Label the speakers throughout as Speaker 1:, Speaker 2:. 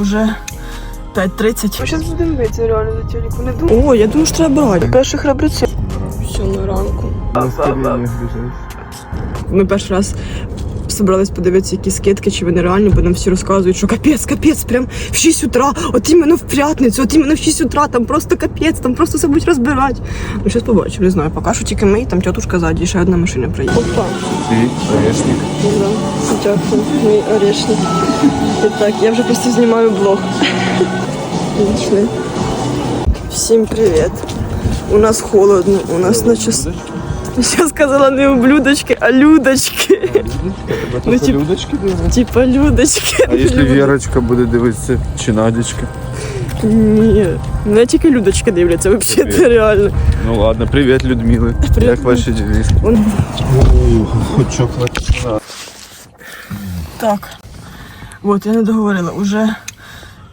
Speaker 1: уже 5.30.
Speaker 2: Ми зараз будемо битися реально за телеку. Не думаю.
Speaker 1: О, я думаю, що треба брати.
Speaker 2: Перші храбреці.
Speaker 1: Все на ранку. Ми перший раз собрались подивитися, які скидки, чи вони реальні, бо нам всі розказують, що капець, капець, прям в 6 утра, от іменно в п'ятницю, от іменно в 6 утра, там просто капець, там просто все будуть розбирати. Ну, зараз побачимо, не знаю, поки що тільки ми, і там тітушка ззаді, ще одна машина приїде. Опа,
Speaker 3: Ти орешник.
Speaker 1: да, дякую, мій орешник. І так, я вже просто знімаю блог. Пішли. Всім привіт. У нас холодно, у нас на час. Я сказала не ублюдочки, а людочки. Ну, тип-
Speaker 3: Людочки дивляться.
Speaker 1: Типа людочки.
Speaker 3: А якщо Вірочка буде дивитися, чи Надічка?
Speaker 1: Ні, мене тільки людочки дивляться, взагалі
Speaker 3: Привіт.
Speaker 1: реально.
Speaker 3: Ну ладно, привіт, Людмили.
Speaker 1: Привіт.
Speaker 3: Як ваші дівіс?
Speaker 1: Вон-
Speaker 3: Хоч чоколад.
Speaker 1: Так. От, я не договорила, уже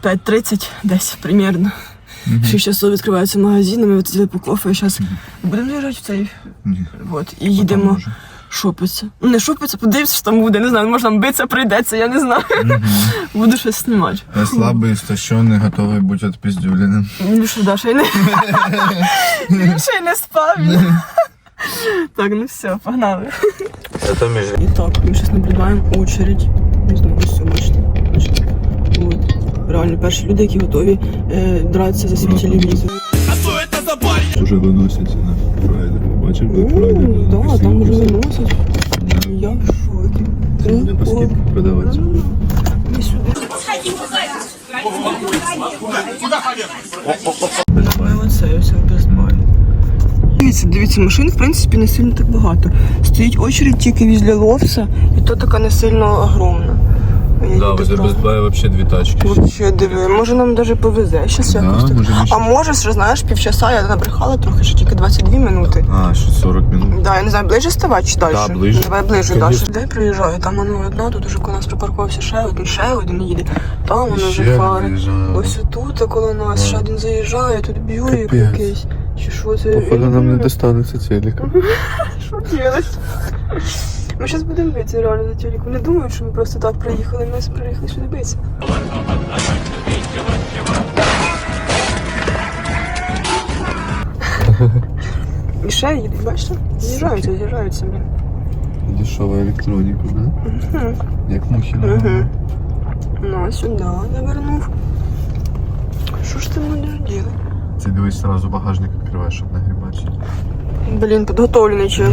Speaker 1: 5.30 десь примерно. В 6 часов відкриваються магазини, ми от по кофе, і зараз будемо заїжджати в цей.
Speaker 3: Ні.
Speaker 1: От, і їдемо шопитися. Ну, не шопитися, подивитися, що там буде, не знаю, може там битися прийдеться, я не знаю. Буду щось знімати.
Speaker 3: Я слабий, істощений, готовий бути відпіздюленим.
Speaker 1: Ну що, да, ще й не. Ще й не спав. Так, ну все, погнали.
Speaker 3: Це між
Speaker 1: І так, ми зараз наблюдаємо очередь. Не знаю, ось все бачите. Бачите? От. Реально перші люди, які готові е, дратися за свій телевізор.
Speaker 3: Уже виносяться на фрайдер. Бачив,
Speaker 1: О,
Speaker 3: Friday?
Speaker 1: да, там вже виносять. Я в шокі.
Speaker 3: Це Буде по скидці продаватися.
Speaker 1: Іди сюди. Ми оце ось безбай. Дивіться, дивіться, машин в принципі не сильно так багато. Стоїть очередь тільки візле ловса, і то така не сильно огромна. Я
Speaker 3: Да,
Speaker 1: їду
Speaker 3: возле вообще дві тачки.
Speaker 1: Вообще диви, може нам даже повезе щас якось так.
Speaker 3: може,
Speaker 1: А може, що знаєш, півчаса я набрехала трохи, що тільки 22 минути.
Speaker 3: А, ще 40 минут.
Speaker 1: Да, я не знаю, ближче ставати чи далі?
Speaker 3: Да, ближче.
Speaker 1: Давай ближче
Speaker 3: Конечно.
Speaker 1: далі. Де приїжджаю? Там воно одна, тут уже коли нас припаркувався ще один, ще один їде. Там воно
Speaker 3: Ще
Speaker 1: вже фари.
Speaker 3: приїжджає.
Speaker 1: Ось тут коло нас, ще один заїжджає, тут
Speaker 3: Капець.
Speaker 1: якийсь. Чи що це?
Speaker 3: Походу нам не достанеться телека.
Speaker 1: Що делать? Ми зараз будемо битися реально за телеку. Не думаю, що ми просто так приїхали, ми приїхали сюди битися. І ще їдуть, бачите? З'їжджаються, з'їжджаються, блін.
Speaker 3: Дешева електроніка, да?
Speaker 1: Мгм.
Speaker 3: Як мухи на
Speaker 1: Мгм. Ну, сюди навернув. Що ж ти будеш робити?
Speaker 3: Ти дивись, сразу багажник відкриваєш, щоб нагрібати.
Speaker 1: Блін, підготовлений чел.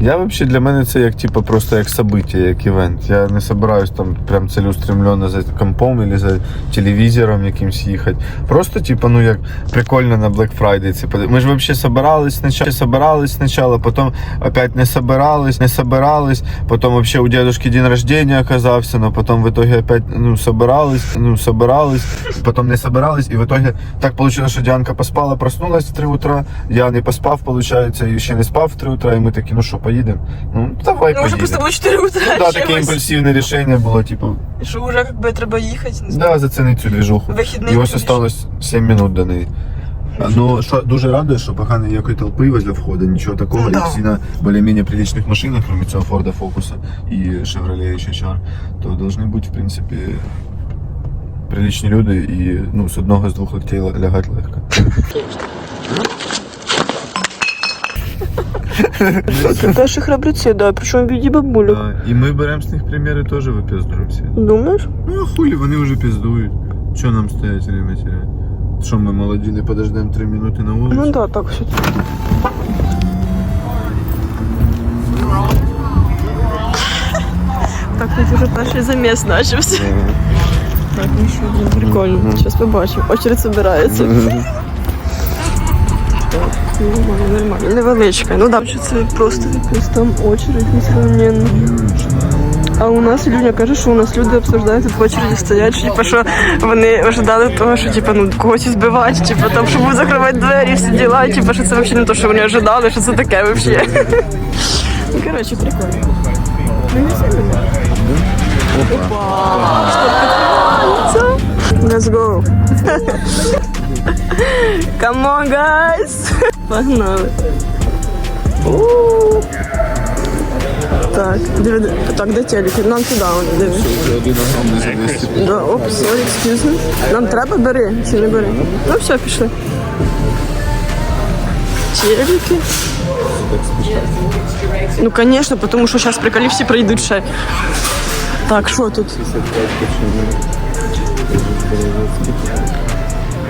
Speaker 3: Я взагалі для мене це як типу, просто як событие, як івент. Я не собираюсь там прям цілеустремленно за компом или за телевізором якимсь їхати. Просто, типу, ну як прикольно на Black Friday. Це Ми ж взагалі собирались спочатку, собирались спочатку, потім опять не собирались, не собирались, потім вообще у дедушки день рождения оказався, но потім в итоге опять ну, собирались, ну, собирались, потім не собирались, і в итоге так вийшло, що Діанка поспала, проснулась в 3 утра, я не поспав, виходить, і ще не спав в 3 утра, і ми такі, ну що, поїдемо? Ну, давай
Speaker 1: Ну,
Speaker 3: поїдемо.
Speaker 1: просто було 4 утра.
Speaker 3: Ну, да, таке імпульсивне рішення було, типу,
Speaker 1: І Що вже якби треба не знаю.
Speaker 3: да, зацінити цю движуху.
Speaker 1: Вихідний
Speaker 3: І ось осталось 7 минут до неї. Ну, що дуже радує, що поки ніякої толпи возле входу, нічого такого.
Speaker 1: Ну,
Speaker 3: і всі на більш-менш приличних машинах, крім цього Форда Фокуса і Chevrolet HR, то повинні бути, в принципі, приличні люди і ну, з одного з двох локтей ля- лягати легко.
Speaker 1: перші храбреці, да, причому від бабулю.
Speaker 3: І ми беремо з них приміри теж випіздуємо всі.
Speaker 1: Думаєш?
Speaker 3: Ну а хулі, вони вже піздують. Що нам стоять время терять? Що ми молоді, не подождемо 3 минути на вулиці?
Speaker 1: Ну да, так все. Так, тут вже перший заміс почався. Так, ну що, блін, прикольно. Зараз побачимо. Очередь збирається. Так, нормально, нормально. Невеличка. Ну да, що це просто якась там очередь несравненно. А у нас Люня каже, що у нас люди обсуждають тут в очереді стоять, що, типу, що вони ожидали того, що типу, ну, когось збивати, типу, там, що будуть закривати двері, всі діла, і, типу, що це взагалі не те, що вони ожидали, що це таке взагалі. Ну, коротше, прикольно. Опа! Что Let's go. Come on, guys. Погнали. У. Так, диви, диви. так, де телеки? Нам туди, вони, диви.
Speaker 3: Один огромний за 200
Speaker 1: Да, оп, sorry, excuse me. Нам треба, бери чи не бери? Ну все, пішли. Телеки. Ну, конечно, потому що зараз приколі всі прийдуть ще. Так, що тут?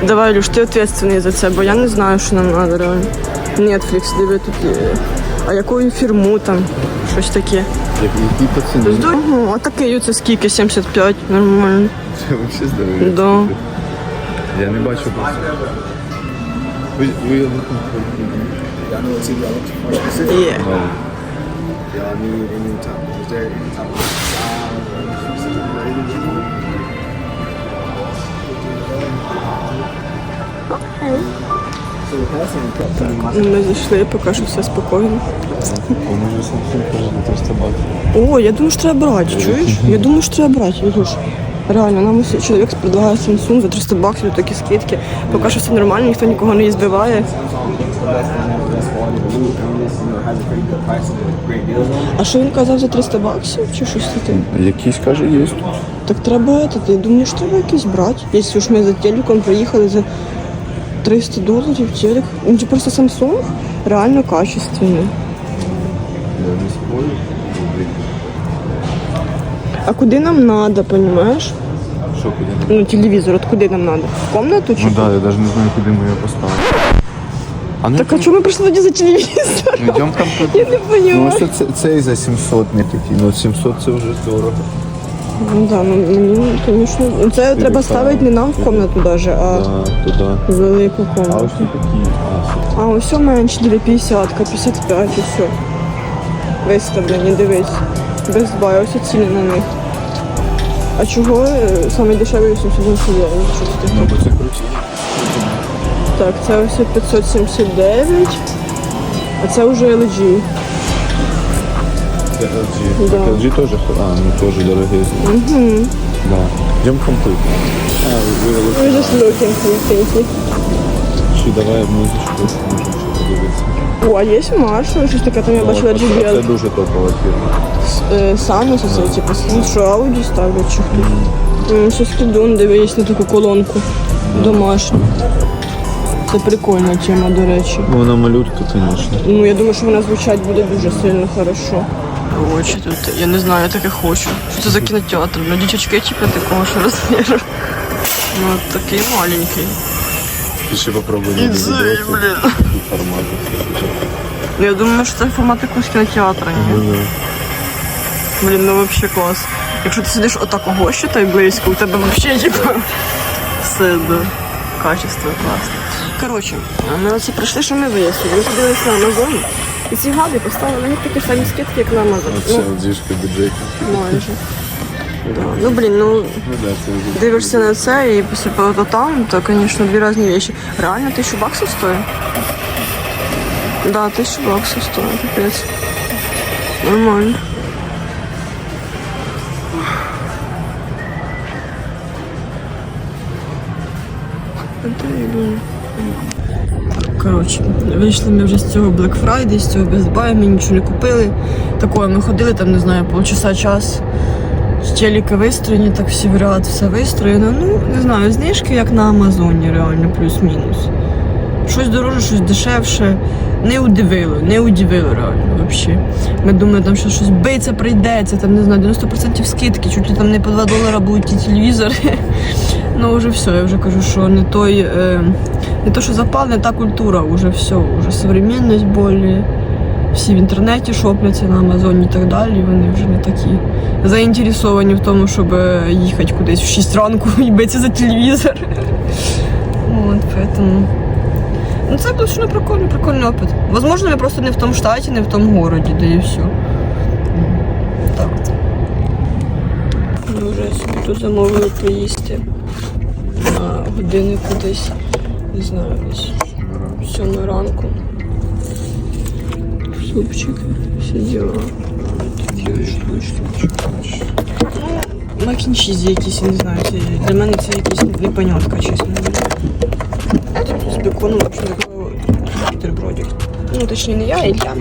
Speaker 1: Давай, Люш, ти відповідальний за це, бо я не знаю, що нам треба реально. Netflix, диви тут є. А якою фірму там? Щось таке.
Speaker 3: Які пацани?
Speaker 1: Ага, а такий це скільки? 75, нормально.
Speaker 3: Це взагалі здоров'я.
Speaker 1: Да.
Speaker 3: Я не бачу просто. Ви, ви
Speaker 1: Є. Ми зайшли, поки що все спокійно.
Speaker 3: Вони вже Samsung каже на 300 баксів.
Speaker 1: О, я думаю, що треба брати, чуєш? Я думаю, що треба брати, Ілюш. Реально, нам ось чоловік предлагає Samsung за 300 баксів, такі скидки. Поки що все нормально, ніхто нікого не збиває. А що він казав за 300 баксів чи щось таке?
Speaker 3: Якийсь каже, є.
Speaker 1: Так треба думаю, що треба якийсь брати. Якщо ж ми за телеком приїхали за 300 доларів, телек. Ну, чи просто Samsung реально качественний.
Speaker 3: Я не спорю.
Speaker 1: А куди нам надо, понимаешь?
Speaker 3: Що куди?
Speaker 1: Ну, телевизор, от куди нам надо? В комнату чи?
Speaker 3: Ну так, я навіть не знаю, куди ми його поставили. А ну,
Speaker 1: Так а чому ми прийшли тоді за телевізор?
Speaker 3: ну йдемо там
Speaker 1: Я не
Speaker 3: Ну,
Speaker 1: понимаю.
Speaker 3: ось це, цей за 700 не такий, ну 700 це вже здорово.
Speaker 1: Ну да, ну мені, звісно, це треба ставити не нам в комнату даже, а
Speaker 3: Да, туди.
Speaker 1: в велику
Speaker 3: А
Speaker 1: комнату.
Speaker 3: ось тут такі. А, все.
Speaker 1: А ось менше, диви, 50, 55 і все. Виставлені, дивись. Без бай, ось ціни на них. А чого е, саме дешевий 879? Що це таке?
Speaker 3: Ну, бо це круті.
Speaker 1: Так, це ось 579, а це вже LG.
Speaker 3: Це LG.
Speaker 1: Да.
Speaker 3: LG теж, а, ну теж дорогий.
Speaker 1: Угу.
Speaker 3: Да. Йдемо комплект. А, ви
Speaker 1: We're just looking for things.
Speaker 3: Чи давай музичку, можемо ще подивитися.
Speaker 1: О, а є Маршал, щось таке, там я бачила
Speaker 3: Це- Це дуже топова фірма.
Speaker 1: Е, Санус, оце, типу, що Audi ставлять чи хто. М, Щось Кідон дивись на таку колонку домашню. Це прикольна тема, до речі.
Speaker 3: Ну, вона малютка, звісно.
Speaker 1: Ну, я думаю, що вона звучать буде дуже сильно хорошо. Короче, тут, я не знаю, я таке хочу. Що це за кінотеатр? Ну, діточки, типу, такого ж розміру. Ну, такий маленький.
Speaker 3: Ти ще попробуй
Speaker 1: І блін.
Speaker 3: формату.
Speaker 1: Ну, я думаю, що це формат якогось кінотеатра, ні? Блін, ну вообще клас. Якщо ти сидиш отакого ще та й близько, у тебе вообще типа все да. Качество класне. Коротше, ми оці прийшли, що ми вияснили. Ми подивилися на Амазоні. І ці гади поставили на такі самі скидки, як на Амазон.
Speaker 3: Це
Speaker 1: Ну,
Speaker 3: діжка бюджетів.
Speaker 1: майже. Да. Ну блін, ну
Speaker 3: Ну
Speaker 1: дивишся на це і після то там, то, звісно, дві різні речі. Реально тисячу баксів стоїть? Да, тисячу баксів стоїть, капець. Нормально. Коротше, вийшли ми вже з цього Black Friday, з цього Best Buy, ми нічого не купили. Такое, ми ходили там, не знаю, полчаса час. Челіки вистроєні, так всі в ряд, все вистроєно. Ну, не знаю, знижки як на Амазоні, реально, плюс-мінус. Щось дороже, щось дешевше. Не удивило, не удивило реально взагалі. Ми думали, там що щось биться прийдеться, там не знаю, 90% скидки, чуть ли там не по 2 долара будуть ті телевізори. Ну вже все, я вже кажу, що не той, е, не то, що запал, не та культура, вже все, вже современність болі. Всі в інтернеті шопляться на Амазоні і так далі. Вони вже не такі заінтересовані в тому, щоб е, їхати кудись в 6 ранку і битися за телевізор. От, поэтому... Ну, це ну, прикольний, прикольний опит. Возможно, ми просто не в тому штаті, не в тому городі, де і все. Так. вже собі тут замовили поїсти на годиннику десь, не знаю, десь сьомої ранку. Супчик, всі діла. Такі ось штучки. Ну, макінчізі якісь, я не знаю. Це, для мене це якісь непонятка, чесно говоря. Типу, з беконом взагалі бутербродик. Ну, точніше, не я, а Ілля.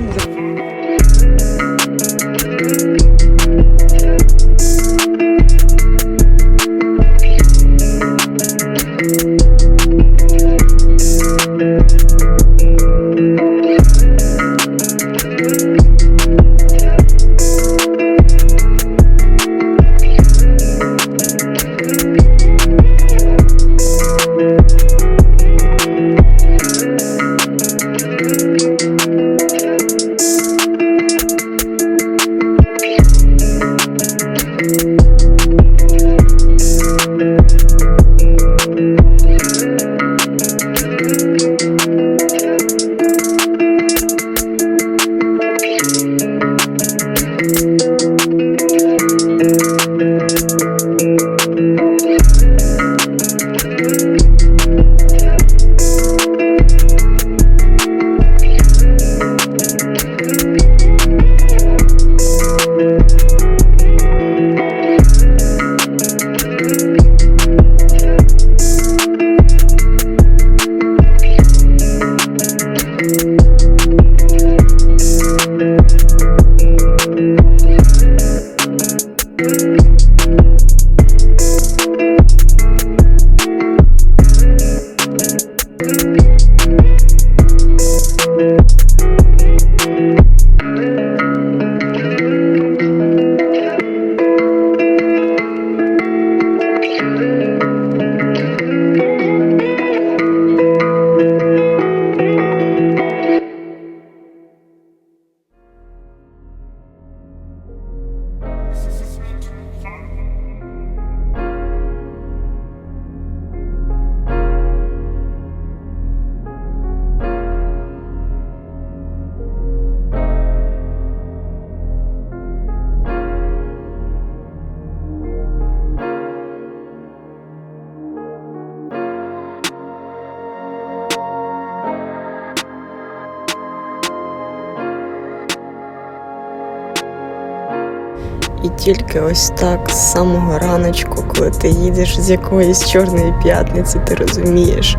Speaker 1: Тільки ось так з самого раночку, коли ти їдеш з якоїсь чорної п'ятниці, ти розумієш,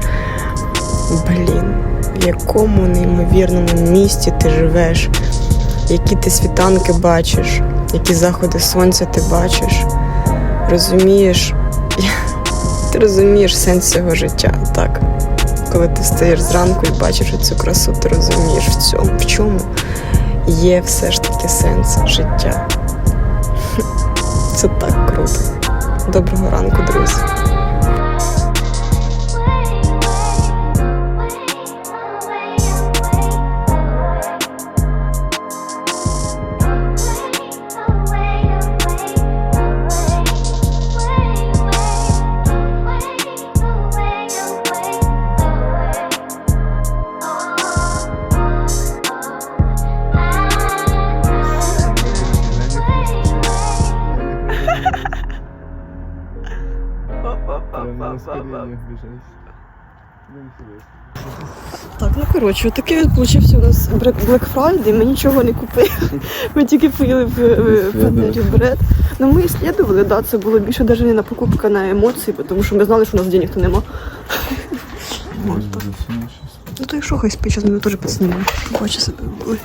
Speaker 1: блін, в якому неймовірному місті ти живеш, які ти світанки бачиш, які заходи сонця ти бачиш. Розумієш, ти розумієш сенс цього життя, так. Коли ти встаєш зранку і бачиш цю красу, ти розумієш в цьому, в чому є все ж таки сенс життя. Доброго ранку, друзі. Так, ну коротше, такий от получився у нас Black Friday, ми нічого не купили. Ми тільки поїли в, панері бред. Ну ми слідували, да, це було більше навіть не на покупка на емоції, тому що ми знали, що у нас денег то нема. Ну то якщо хай спить, зараз ми теж підснімемо. Бачу себе були.